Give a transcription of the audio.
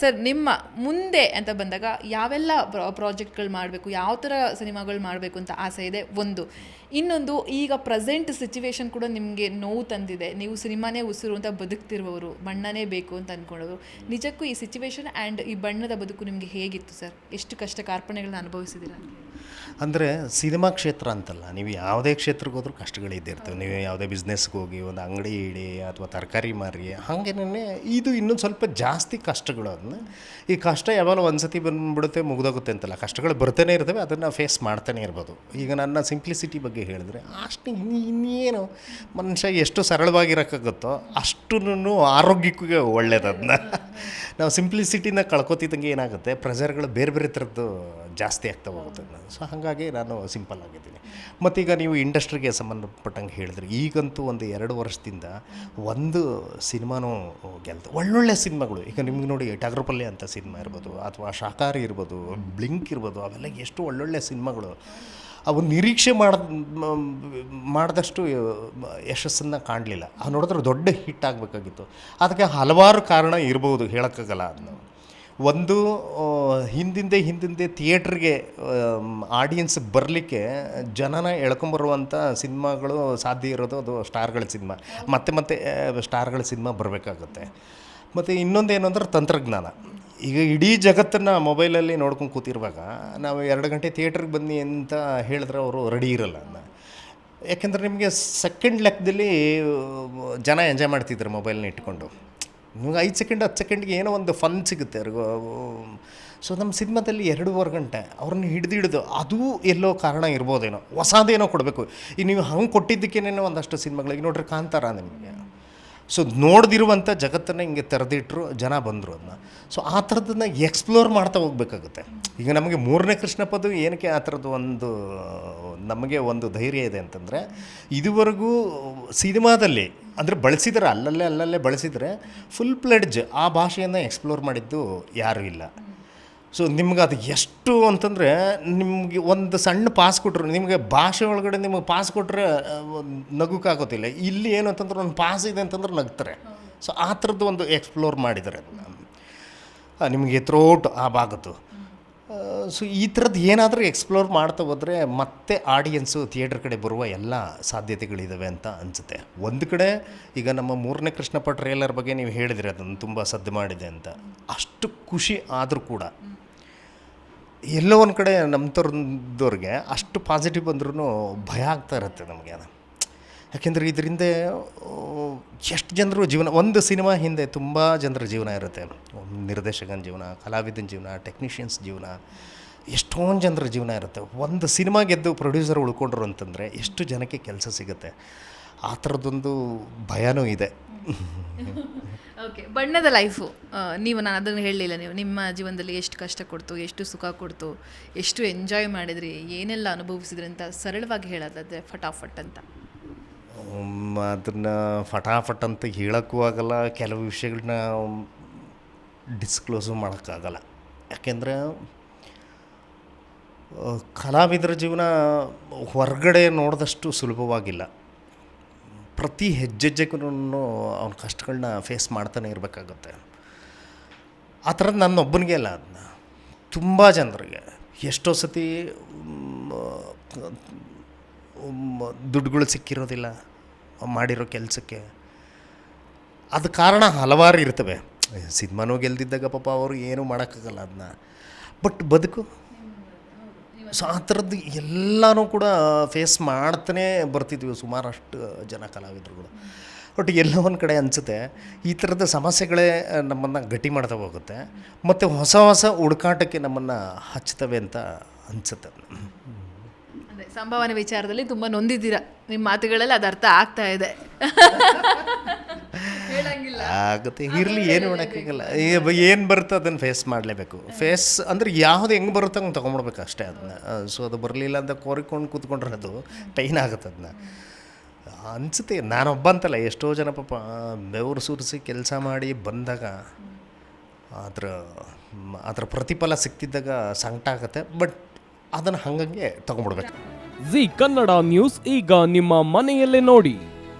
Sir, ನಿಮ್ಮ ಮುಂದೆ ಅಂತ ಬಂದಾಗ ಯಾವೆಲ್ಲ ಪ್ರಾಜೆಕ್ಟ್ಗಳು ಮಾಡಬೇಕು, ಯಾವ ಥರ ಸಿನಿಮಾಗಳು ಮಾಡಬೇಕು ಅಂತ ಆಸೆ ಇದೆ? ಒಂದು. ಇನ್ನೊಂದು, ಈಗ ಪ್ರೆಸೆಂಟ್ ಸಿಚುವೇಶನ್ ಕೂಡ ನಿಮಗೆ ನೋವು ತಂದಿದೆ. ನೀವು ಸಿನಿಮಾನೇ ಉಸಿರು ಅಂತ ಬದುಕ್ತಿರುವವರು, ಬಣ್ಣನೇ ಬೇಕು ಅಂತ ಅಂದ್ಕೊಂಡವರು ನಿಜಕ್ಕೂ ಈ ಸಿಚುವೇಶನ್ ಆ್ಯಂಡ್ ಈ ಬಣ್ಣದ ಬದುಕು ನಿಮಗೆ ಹೇಗಿತ್ತು, ಸರ್? ಎಷ್ಟು ಕಷ್ಟ ಕಾರ್ಪಣ್ಯಗಳನ್ನ ಅನುಭವಿಸಿದ್ದೀರಾ? ಅಂದರೆ ಸಿನಿಮಾ ಕ್ಷೇತ್ರ ಅಂತಲ್ಲ, ನೀವು ಯಾವುದೇ ಕ್ಷೇತ್ರಕ್ಕೆ ಹೋದ್ರೂ ಕಷ್ಟಗಳಿದ್ದೇ ಇರ್ತವೆ ನೀವು ಯಾವುದೇ ಬಿಸ್ನೆಸ್ಗೆ ಹೋಗಿ ಒಂದು ಅಂಗಡಿ ಇಡಿ ಅಥವಾ ತರಕಾರಿ ಮಾರಿ ಹಾಗೇನೆ ಇದು ಇನ್ನೊಂದು ಸ್ವಲ್ಪ ಜಾಸ್ತಿ ಕಷ್ಟಗಳು ಅದನ್ನ ಈ ಕಷ್ಟ ಯಾವಾಗ ಒಂದು ಸತಿ ಬಂದ್ಬಿಡುತ್ತೆ, ಮುಗ್ದೋಗುತ್ತೆ ಅಂತಲ್ಲ. ಕಷ್ಟಗಳು ಬರ್ತಾನೆ ಇರ್ತವೆ, ಅದನ್ನು ಫೇಸ್ ಮಾಡ್ತಾನೆ ಇರ್ಬೋದು. ಈಗ ನನ್ನ ಸಿಂಪ್ಲಿಸಿಟಿ ಬಗ್ಗೆ ಹೇಳಿದ್ರೆ, ಅಷ್ಟು ಇನ್ನು, ಇನ್ನೇನು ಮನುಷ್ಯ ಎಷ್ಟು ಸರಳವಾಗಿರೋಕ್ಕಾಗುತ್ತೋ ಅಷ್ಟು ಆರೋಗ್ಯಕ್ಕೆ ಒಳ್ಳೇದು ಅದನ್ನ. ನಾವು ಸಿಂಪ್ಲಿಸಿಟಿನ ಕಳ್ಕೊತಿದ್ದಂಗೆ ಏನಾಗುತ್ತೆ? ಪ್ರೆಷರ್ಗಳು ಬೇರೆ ಬೇರೆ ಥರದ್ದು ಜಾಸ್ತಿ ಆಗ್ತಾ ಹೋಗುತ್ತೆ. ಸೊ ಹಾಗಾಗಿ ನಾನು ಸಿಂಪಲ್ ಆಗಿದ್ದೀನಿ. ಮತ್ತೀಗ ನೀವು ಇಂಡಸ್ಟ್ರಿಗೆ ಸಂಬಂಧಪಟ್ಟಂಗೆ ಹೇಳಿದ್ರೆ, ಈಗಂತೂ ಒಂದು ಎರಡು ವರ್ಷದಿಂದ ಒಂದು ಸಿನಿಮಾನೂ ಗೆಲ್ತು, ಒಳ್ಳೊಳ್ಳೆ ಸಿನಿಮಾಗಳು, ಈಗ ನಿಮ್ಗೆ ನೋಡಿ ಟಗರುಪಲ್ಯ ಅಂತ ಸಿನಿಮಾ ಇರ್ಬೋದು, ಅಥವಾ ಶಾಕಾರಿ ಇರ್ಬೋದು ಬ್ಲಿಂಕ್ ಇರ್ಬೋದು, ಅವೆಲ್ಲ ಎಷ್ಟು ಒಳ್ಳೊಳ್ಳೆ ಸಿನಿಮಾಗಳು. ಅವು ನಿರೀಕ್ಷೆ ಮಾಡ ಮಾಡಿದಷ್ಟು ಯಶಸ್ಸನ್ನು ಕಾಣಲಿಲ್ಲ. ಅದು ನೋಡಿದ್ರೆ ದೊಡ್ಡ ಹಿಟ್ ಆಗಬೇಕಾಗಿತ್ತು. ಅದಕ್ಕೆ ಹಲವಾರು ಕಾರಣ ಇರ್ಬೋದು, ಹೇಳೋಕ್ಕಾಗಲ್ಲ ಅದನ್ನು ಒಂದು ಹಿಂದಿಂದೆ ಹಿಂದಿಂದೆ ಥಿಯೇಟ್ರಿಗೆ ಆಡಿಯನ್ಸ್ ಬರಲಿಕ್ಕೆ ಜನನ ಎಳ್ಕೊಂಬರುವಂಥ ಸಿನಿಮಾಗಳು ಸಾಧ್ಯ ಇರೋದು ಅದು ಸ್ಟಾರ್ಗಳ ಸಿನಿಮಾ. ಮತ್ತೆ ಮತ್ತೆ ಸ್ಟಾರ್ಗಳ ಸಿನಿಮಾ ಬರಬೇಕಾಗುತ್ತೆ. ಮತ್ತು ಇನ್ನೊಂದೇನು ಅಂದ್ರೆ ತಂತ್ರಜ್ಞಾನ. ಈಗ ಇಡೀ ಜಗತ್ತನ್ನು ಮೊಬೈಲಲ್ಲಿ ನೋಡ್ಕೊಂಡು ಕೂತಿರುವಾಗ ನಾವು ಎರಡು ಗಂಟೆ ಥಿಯೇಟ್ರಿಗೆ ಬನ್ನಿ ಅಂತ ಹೇಳಿದ್ರೆ ಅವರು ರೆಡಿ ಇರಲ್ಲ ಅನ್ನ. ಯಾಕೆಂದರೆ ನಿಮಗೆ ಸೆಕೆಂಡ್ ಲೆಕ್ಕದಲ್ಲಿ ಜನ ಎಂಜಾಯ್ ಮಾಡ್ತಿದ್ರು ಮೊಬೈಲ್ನ ಇಟ್ಕೊಂಡು. ನಿಮ್ಗೆ ಐದು ಸೆಕೆಂಡ್, ಹತ್ತು ಸೆಕೆಂಡ್ಗೆ ಏನೋ ಒಂದು ಫನ್ ಸಿಗುತ್ತೆ ಅವ್ರಿಗೂ. ಸೊ ನಮ್ಮ ಸಿನಿಮಾದಲ್ಲಿ ಎರಡೂವರೆ ಗಂಟೆ ಅವ್ರನ್ನ ಹಿಡಿದು ಹಿಡಿದು ಅದು ಎಲ್ಲೋ ಕಾರಣ ಇರ್ಬೋದೇನೋ. ಹೊಸದೇನೋ ಕೊಡಬೇಕು. ಈಗ ನೀವು ಹಂಗೆ ಕೊಟ್ಟಿದ್ದಕ್ಕೇನೇನೋ ಒಂದಷ್ಟು ಸಿನಿಮಾಗಳಿಗೆ ನೋಡ್ರಿ ಕಾಂತಾರ ನಿಮಗೆ. ಸೊ ನೋಡ್ದಿರುವಂಥ ಜಗತ್ತನ್ನು ಹಿಂಗೆ ತೆರೆದಿಟ್ಟರು ಜನ ಬಂದರು ಅದನ್ನ. ಸೊ ಆ ಥರದನ್ನ ಎಕ್ಸ್ಪ್ಲೋರ್ ಮಾಡ್ತಾ ಹೋಗ್ಬೇಕಾಗುತ್ತೆ. ಈಗ ನಮಗೆ ಮೂರನೇ ಕೃಷ್ಣಪದ ಏನಕ್ಕೆ ಆ ಥರದ್ದು ಒಂದು, ನಮಗೆ ಒಂದು ಧೈರ್ಯ ಇದೆ ಅಂತಂದರೆ, ಇದುವರೆಗೂ ಸಿನಿಮಾದಲ್ಲಿ, ಅಂದರೆ ಬಳಸಿದರೆ, ಅಲ್ಲಲ್ಲೇ ಅಲ್ಲಲ್ಲೇ ಬಳಸಿದರೆ ಫುಲ್ ಪ್ಲೆಡ್ಜ್ ಆ ಭಾಷೆಯನ್ನು ಎಕ್ಸ್ಪ್ಲೋರ್ ಮಾಡಿದ್ದು ಯಾರೂ ಇಲ್ಲ. ಸೊ ನಿಮ್ಗೆ ಅದು ಎಷ್ಟು ಅಂತಂದರೆ ನಿಮಗೆ ಒಂದು ಸಣ್ಣ ಪಾಸ್ ಕೊಟ್ಟರು ನಿಮಗೆ ಭಾಷೆ ಒಳಗಡೆ ನಿಮಗೆ ಪಾಸ್ ಕೊಟ್ಟರೆ ನಗುಕ್ಕಾಗೋದಿಲ್ಲ ಇಲ್ಲಿ ಏನು ಅಂತಂದ್ರೆ ಒಂದು ಪಾಸ್ ಇದೆ ಅಂತಂದ್ರೆ ನಗ್ತಾರೆ. ಸೊ ಆ ಥರದ್ದು ಒಂದು ಎಕ್ಸ್ಪ್ಲೋರ್ ಅದನ್ನ ನಿಮಗೆ ಥ್ರೋಟ್ ಆ ಭಾಗದ್ದು ಸೊ ಈ ಥರದ್ದು ಏನಾದರೂ ಎಕ್ಸ್ಪ್ಲೋರ್ ಮಾಡ್ತಾ ಹೋದರೆ ಮತ್ತೆ ಆಡಿಯನ್ಸು ಥಿಯೇಟ್ರ್ ಕಡೆ ಬರುವ ಎಲ್ಲ ಸಾಧ್ಯತೆಗಳಿದ್ದಾವೆ ಅಂತ ಅನಿಸುತ್ತೆ. ಒಂದು ಕಡೆ ಈಗ ನಮ್ಮ ಮೂರನೇ ಕೃಷ್ಣಪ್ಪ ಟ್ರೇಲರ್ ಬಗ್ಗೆ ನೀವು ಹೇಳಿದ್ರೆ ಅದನ್ನು ತುಂಬ ಸದ್ದು ಮಾಡಿದೆ ಅಂತ. ಅಷ್ಟು ಖುಷಿ ಆದರೂ ಕೂಡ. ಎಲ್ಲೋ ಒಂದು ಕಡೆ ನಮ್ಮ ಥರದವ್ರಿಗೆ ಅಷ್ಟು ಪಾಸಿಟಿವ್ ಬಂದ್ರೂ ಭಯ ಆಗ್ತಾ ಇರುತ್ತೆ ನಮಗೆ ಅದು. ಯಾಕೆಂದರೆ ಇದರಿಂದ ಎಷ್ಟು ಜನರು ಜೀವನ, ಒಂದು ಸಿನಿಮಾ ಹಿಂದೆ ತುಂಬ ಜನರ ಜೀವನ ಇರುತ್ತೆ. ನಿರ್ದೇಶಕನ ಜೀವನ ಕಲಾವಿದನ ಜೀವನ ಟೆಕ್ನಿಷಿಯನ್ಸ್ ಜೀವನ, ಎಷ್ಟೊಂದು ಜನರ ಜೀವನ ಇರುತ್ತೆ. ಒಂದು ಸಿನಿಮಾ ಗೆದ್ದು ಪ್ರೊಡ್ಯೂಸರ್ ಉಳ್ಕೊಂಡ್ರು ಅಂತಂದರೆ ಎಷ್ಟು ಜನಕ್ಕೆ ಕೆಲಸ ಸಿಗುತ್ತೆ. ಆ ಥರದ್ದೊಂದು ಭಯನೂ ಇದೆ. ಓಕೆ ಬಣ್ಣದ ಲೈಫು ನೀವು ನಾನು ಅದನ್ನು ಹೇಳಲಿಲ್ಲ ನೀವು ನಿಮ್ಮ ಜೀವನದಲ್ಲಿ ಎಷ್ಟು ಕಷ್ಟ ಕೊಡ್ತು ಎಷ್ಟು ಸುಖ ಕೊಡ್ತು ಎಷ್ಟು ಎಂಜಾಯ್ ಮಾಡಿದ್ರಿ ಏನೆಲ್ಲ ಅನುಭವಿಸಿದ್ರಿ ಅಂತ ಸರಳವಾಗಿ ಹೇಳೋದಾದರೆ ಫಟಾಫಟ್ ಅಂತ. ಅದನ್ನು ಫಟಾಫಟ್ ಅಂತ ಹೇಳೋಕ್ಕೂ ಆಗಲ್ಲ ಕೆಲವು ವಿಷಯಗಳನ್ನ ಡಿಸ್ಕ್ಲೋಸು ಮಾಡೋಕ್ಕಾಗಲ್ಲ. ಯಾಕೆಂದರೆ ಕಲಾವಿದರ ಜೀವನ ಹೊರಗಡೆ ನೋಡಿದಷ್ಟು ಸುಲಭವಾಗಿಲ್ಲ. ಪ್ರತಿ ಹೆಜ್ಜೆಜ್ಜೆಗೂ ಅವನ ಕಷ್ಟಗಳನ್ನ ಫೇಸ್ ಮಾಡ್ತಾನೆ ಇರಬೇಕಾಗುತ್ತೆ. ಆ ಥರದ್ದು ನನ್ನೊಬ್ಬನಿಗೆ ಅಲ್ಲ ಅದನ್ನ ತುಂಬ ಜನರಿಗೆ ಎಷ್ಟೋ ಸತಿ ದುಡ್ಡುಗಳು ಸಿಕ್ಕಿರೋದಿಲ್ಲ ಮಾಡಿರೋ ಕೆಲಸಕ್ಕೆ. ಅದು ಕಾರಣ ಹಲವಾರು ಇರ್ತವೆ. ಸಿನಿಮಾನೂ ಗೆಲ್ದಿದ್ದಾಗ ಪಾಪ ಅವರು ಏನೂ ಮಾಡೋಕ್ಕಾಗಲ್ಲ ಅದನ್ನ ಬಟ್ ಬದುಕು ಸೊ ಆ ಥರದ್ದು ಎಲ್ಲನೂ ಕೂಡ ಫೇಸ್ ಮಾಡ್ತಾನೆ ಬರ್ತಿದ್ವಿ ಸುಮಾರಷ್ಟು ಜನ ಕಲಾವಿದರುಗಳು ಬಟ್ ಎಲ್ಲೋ ಒಂದು ಕಡೆ ಅನಿಸುತ್ತೆ, ಈ ಥರದ ಸಮಸ್ಯೆಗಳೇ ನಮ್ಮನ್ನು ಗಟ್ಟಿ ಮಾಡ್ತಾ ಹೋಗುತ್ತೆ, ಮತ್ತು ಹೊಸ ಹೊಸ ಹುಡುಕಾಟಕ್ಕೆ ನಮ್ಮನ್ನು ಹಚ್ತವೆ ಅಂತ ಅನಿಸುತ್ತೆ. ಅದೇ, ಸಂಭಾವನೆ ವಿಚಾರದಲ್ಲಿ ತುಂಬ ನೊಂದಿದ್ದೀರಾ? ನಿಮ್ಮ ಮಾತುಗಳಲ್ಲಿ ಅದು ಅರ್ಥ ಆಗ್ತಾ ಇದೆ. ಆಗುತ್ತೆ. ಇರಲಿ ಏನು ಮಾಡೋಕ್ಕಾಗಲ್ಲ. ಏನು ಬರುತ್ತೆ ಅದನ್ನು ಫೇಸ್ ಮಾಡಲೇಬೇಕು. ಫೇಸ್ ಅಂದರೆ ಯಾವುದು ಹೆಂಗೆ ಬರುತ್ತೆ ಹಂಗೆ ತೊಗೊಂಡ್ಬಿಡ್ಬೇಕು ಅಷ್ಟೇ ಅದನ್ನ. ಸೊ ಅದು ಬರಲಿಲ್ಲ ಅಂತ ಕೋರಿಕೊಂಡು ಕೂತ್ಕೊಂಡ್ರೆ ಅದು ಪೈನ್ ಆಗುತ್ತೆ ಅದನ್ನ. ಅನಿಸುತ್ತೆ. ನಾನೊಬ್ಬ ಅಂತಲ್ಲ ಎಷ್ಟೋ ಜನ ಪಾಪ ಬೆವರು ಸುರಿಸಿ ಕೆಲಸ ಮಾಡಿ ಬಂದಾಗ ಅದರ ಅದರ ಪ್ರತಿಫಲ ಸಿಕ್ತಿದ್ದಾಗ ಸಂಕಟ ಆಗುತ್ತೆ. ಬಟ್ ಅದನ್ನು ಹಂಗಂಗೆ ತೊಗೊಂಡ್ಬಿಡ್ಬೇಕು. ಜಿ ಕನ್ನಡ ನ್ಯೂಸ್ ಈಗ ನಿಮ್ಮ ಮನೆಯಲ್ಲೇ ನೋಡಿ.